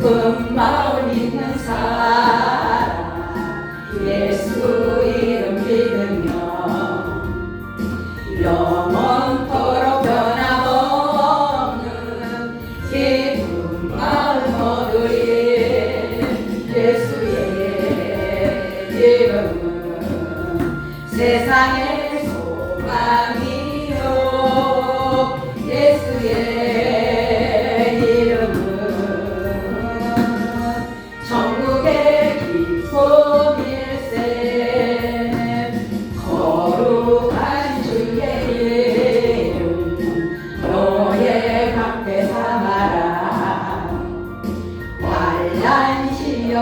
슬픈 마음 있는 사람 예수 이름 믿으며 영원토록 변함없는 기쁜 마음 얻으리 예수의 이름은 세상의 소망이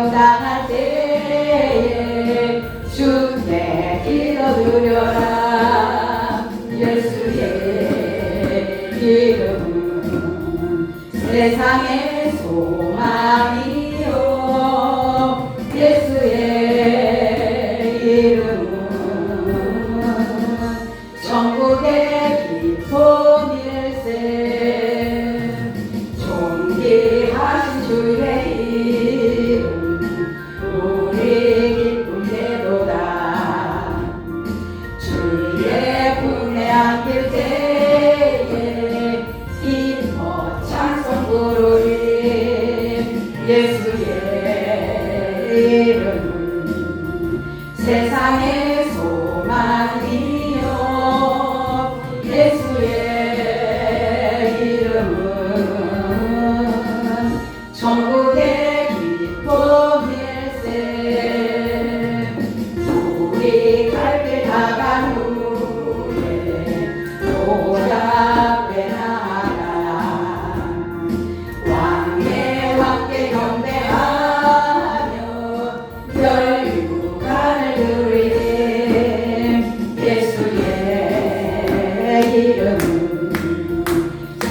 시험 당할 때에 주께 기도드려라. 예수의 이름은 세상의 소망이요. 예수의 이름은 천국의 안길 때에 기뻐 찬송 부르리 예수의 이름은 세상의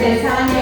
interessava niente.